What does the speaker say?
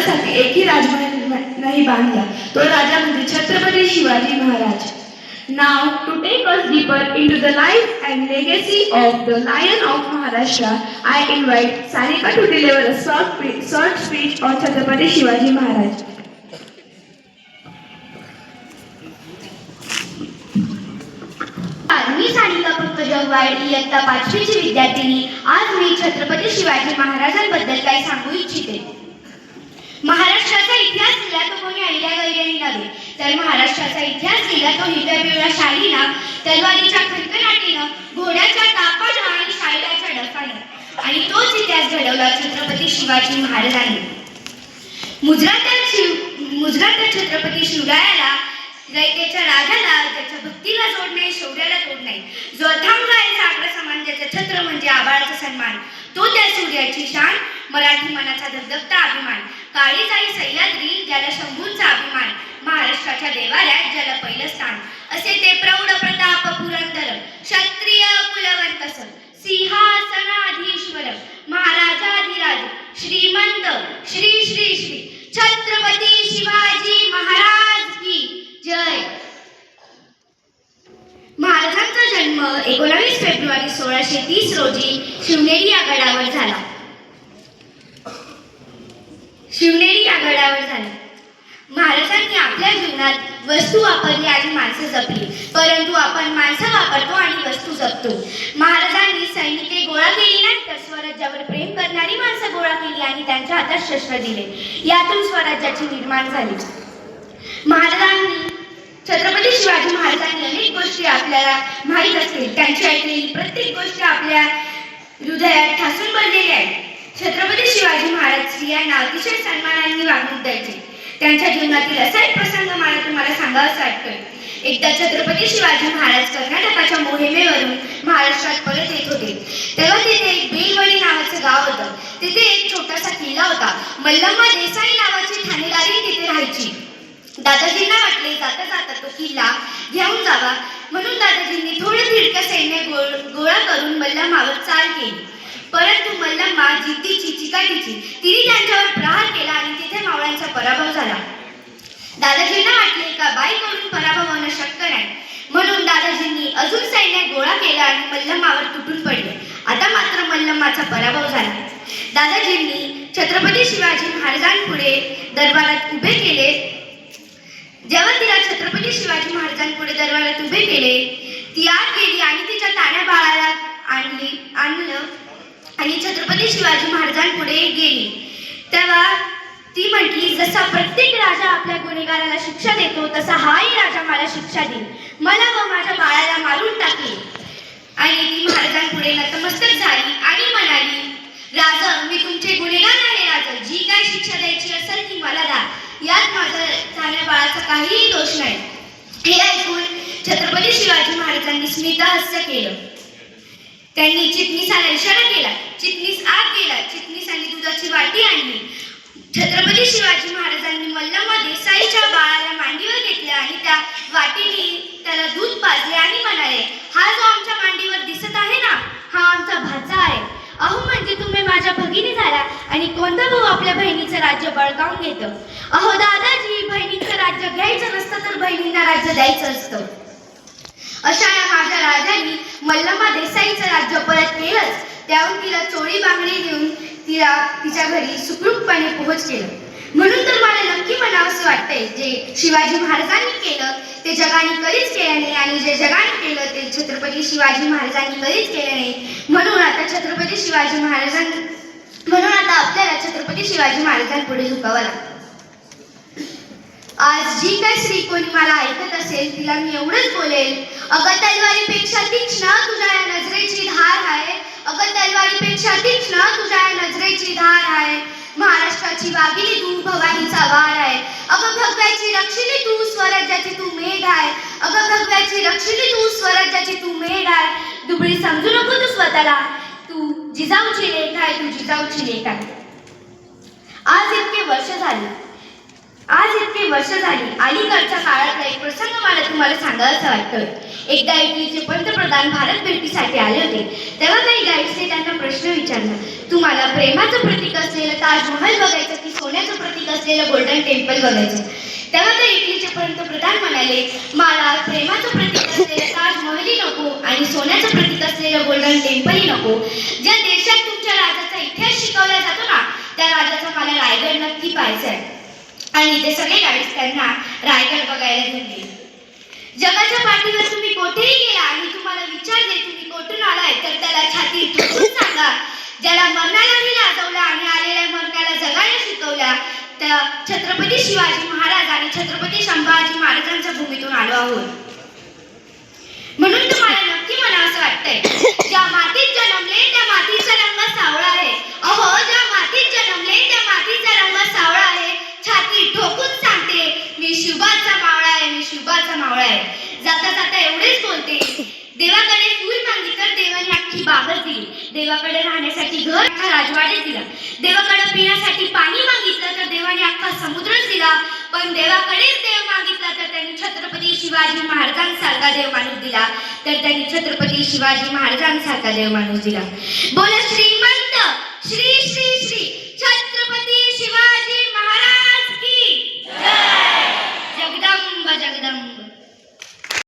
राजासाठी एकही राजमहल नाही बांधला. तो राजा म्हणजे छत्रपती शिवाजी महाराज. नाव to take us deeper into the life and legacy of the lion of Maharashtra I invite Sarika to deliver a short speech on Chhatrapati Shivaji Maharaj मी सानिका पंकज अहवाड इयत्ता पाचवीची आज मी छत्रपती शिवाजी महाराजांबद्दल काही सांगू इच्छिते. महाराष्ट्राचा इतिहास लिहिला तो कोणी? ऐल्या गैऱ्याने नव्हे तर महाराष्ट्राचा इतिहास लिहिला तो हिरव्या पिवळ्या शालीनं तलवारीच्या खणखणाटीनं घोड्याच्या तापानं आणि शायराच्या डफानं. आणि तोच इतिहास घडवला छत्रपती शिवाजी महाराजांनी. मुजरात्या शिव मुजरात्या छत्रपती शिवरायाला रयतेच्या राजाला त्याच्या भक्तीला जोड नाही शौर्याला तोड नाही. जो अथांग आहे सागर समान ज्याचा छत्र म्हणजे आबाळाचा सन्मान. तो त्या सूर्याची शान मराठी मनाचा धगधगता अभिमान. काळी जाई सह्याद्री ज्याला शंभूंचा अभिमान महाराष्ट्राच्या देवाऱ्यात ज्याला पहिलं स्थान असे ते प्रौढ प्रताप पुरंदर क्षत्रिय कुलवंतस सिंहासनाधीश्वर महाराजाधिराज श्रीमंत श्री श्री श्री छत्रपती शिवाजी महाराज की जय. महाराजांचा जन्म एकोणावीस फेब्रुवारी सोळाशे तीस रोजी शिवनेरी या गडावर झाला. शिवनेरी या गडावर झाली. महाराजांनी आपल्या जीवनात वस्तू वापरली आणि माणसं जपली. परंतु आपण माणसं वापरतो आणि वस्तू जपतो. महाराजांनी सैनिके गोळा केली नाही तर स्वराज्यावर प्रेम करणारी माणसं गोळा केली आणि त्यांच्या हातात शस्त्र दिले. यातून स्वराज्याची निर्माण झाली. महाराजांनी छत्रपती शिवाजी महाराजांनी अनेक गोष्टी आपल्याला माहीत असतील. त्यांची ऐकलेली प्रत्येक गोष्ट आपल्या हृदयात ठासून बनलेली आहे. छत्रपती शिवाजी महाराज स्त्रियांना अतिशय सन्मानाने वागणूक द्यायचे. त्यांच्या जीवनातील असा एक प्रसंग मला तुम्हाला सांगावासा वाटतोय. एकदा छत्रपती शिवाजी महाराज कर्नाटकाच्या मोहिमेवरून महाराष्ट्रात परत येत होते. तेव्हा तिथे एक बेलवडी नावाचं गाव होतं. तिथे एक छोटासा किल्ला होता. मल्लम्मा देसाई नावाची ठाणेदारी तिथे राहायची. दादाजींना वाटले जाता जाता तो किल्ला घेऊन जावा. म्हणून दादाजींनी थोडे फिरकं सैन्य गोळ- गोळा करून मल्लमावर चाल केली. परंतु मल्लम्मा जिद्दीची चिकाटीची तिने त्यांच्यावर प्रहार केला आणि तिथे मावळ्यांचा पराभव झाला. दादाजींना वाटले का बाईकडून पराभव होणं शक्य नाही. म्हणून दादाजींनी अजून सैन्य गोळा केला आणि मल्लम्मावर तुटून पडले. आता मात्र मल्लम्माचा पराभव झाला. दादाजींनी छत्रपती शिवाजी महाराजांपुढे दरबारात उभे केले. जेव्हा तिला छत्रपती शिवाजी महाराजांपुढे दरबारात उभे केले ती आत गेली आणि तिच्या ताण्या बाळाला आणली आणलं. आणि छत्रपती शिवाजी महाराजांपुढे गेली. तेव्हा ती म्हटली जसा प्रत्येक राजा आपल्या गुन्हेगाराला शिक्षा देतो तसा हाही राजा मला शिक्षा देईल. मला व माझ्या बाळाला मारून टाकेल. आणि ती महाराजांपुढे नतमस्तक झाली आणि म्हणाली राजा मी तुमचे गुन्हेगार आहे राजा. जी काय शिक्षा द्यायची असेल ती मला द्या. यात माझा झाल्या बाळाचा काहीही दोष नाही. हे ऐकून छत्रपती शिवाजी महाराजांनी स्मितहास्य केलं. त्यांनी चिटणीसाला इशारा केला. चिटणीस आत गेला. चिटणीसाने दुधाची वाटी आणली. छत्रपती शिवाजी महाराजांनी मल्लामध्ये साईच्या बाळाला मांडीवर घेतले आणि त्या वाटीने त्याला दूध पाजले आणि म्हणाले हा जो आमच्या मांडीवर दिसत आहे ना हा आमचा भाचा आहे. अहो म्हणजे तुम्ही माझ्या भगिनी झाला आणि कोणता भाऊ आपल्या बहिणीचं राज्य बळकावून घेतं? अहो दादाजी बहिणीचं राज्य घ्यायचं नसतं तर बहिणींना राज्य द्यायचं असतं. अशा महाराजांनी मल्लमा देसाईचं राज्य परत केलंच त्याहून तिला चोळी बांगडी देऊन तिला तिच्या घरी सुखरूपपणे पोहोच केलं. म्हणून तर मला नक्की म्हणावंसं वाटतंय जे शिवाजी महाराजांनी केलं ते जगाने कधीच केलं नाही आणि जे जगाने केलं ते छत्रपती शिवाजी महाराजांनी कधीच केलं नाही. म्हणून आता छत्रपती शिवाजी महाराजांनी म्हणून आता आपल्याला छत्रपती शिवाजी महाराजांपुढे झुकावं लागतं. आज जी काय स्त्री कोणी मला ऐकत असेल तिला मी एवढंच बोलेल. अगं तलवारीपेक्षा तीक्ष्ण तुझ्या या नजरेची धार आहे. अगं तलवारीपेक्षा तीक्ष्ण तुझ्या या नजरेची धार आहे. महाराष्ट्राची वागिली तू भवानीचा वार आहे. अगं भगव्याची रक्षिणी तू स्वराज्याची तू मेघ आहे. अगं भगव्याची रक्षिणी तू स्वराज्याची तू मेघ आहे. दुबळी समजू नको तू स्वतःला. तू जिजाऊची लेख आहे तू जिजाऊची लेख आहे. आज इतके वर्ष झाली. इतके वर्ष झाली अलीकडच्या काळातला एक प्रसंग मला तुम्हाला सांगायचं वाटतं एकदा इटलीचे पंतप्रधान भारत भेटीसाठी आले होते. तेव्हा काही गाईड्सने त्यांना प्रश्न विचारला. तुम्हाला प्रेमाचं प्रतीक असलेलं ताजमहल बघायचं की सोन्याचं प्रतीक असलेलं गोल्डन टेम्पल बघायचं? तेव्हा ते इटलीचे पंतप्रधान म्हणाले मला प्रेमाचं प्रतीक असलेलं ताजमहलही नको आणि सोन्याचं प्रतीक असलेलं गोल्डन टेम्पलही नको. ज्या देशात तुमच्या राजाचा इतिहास शिकवला जातो ना त्या राजाचा मला रायगड नक्की पाहायचा आहे. आणि ते सगळे गाईड्स त्यांना रायगड बघायला घेऊन गेले. जगाच्या पाठीवर तुम्ही कोठेही गेला आणि तुम्हाला विचारले तुम्ही कोठून आलाय तर त्याला छाती ठोकून सांगा. ज्याला मरणालाही लाजवला आणि आलेल्या मरणाला जगायला शिकवल्या त्या छत्रपती शिवाजी महाराज आणि छत्रपती संभाजी महाराजांच्या भूमीतून आलो आहोत. म्हणून तुम्हाला नक्की मला असं वाटतंय ज्या मातीत जन्मले त्या मातीचा रंग सावळा आहे. अहो ज्या मातीत जन्मले त्या मातीचा रंग सावळा आहे छाती ठोकून सांगते मी शिवबाचा मावळा आहे मी शिवबाचा मावळा आहे. जाता जाता एवढेच बोलते. देवाकडे फूल मागितलं देवाने अख्खी बागच दिली. देवाकडे राहण्यासाठी घर राजवाडे दिला. देवाकडे पिण्यासाठी पाणी मागितलं तर देवाने अख्खा समुद्रच दिला. पण देवाकडेच देव मागितला तर त्यांनी छत्रपती शिवाजी महाराजांसारखा देव माणूस दिला. तर त्यांनी छत्रपती शिवाजी महाराजांसारखा देव माणूस दिला. बोला श्रीमंत श्री श्री श्री.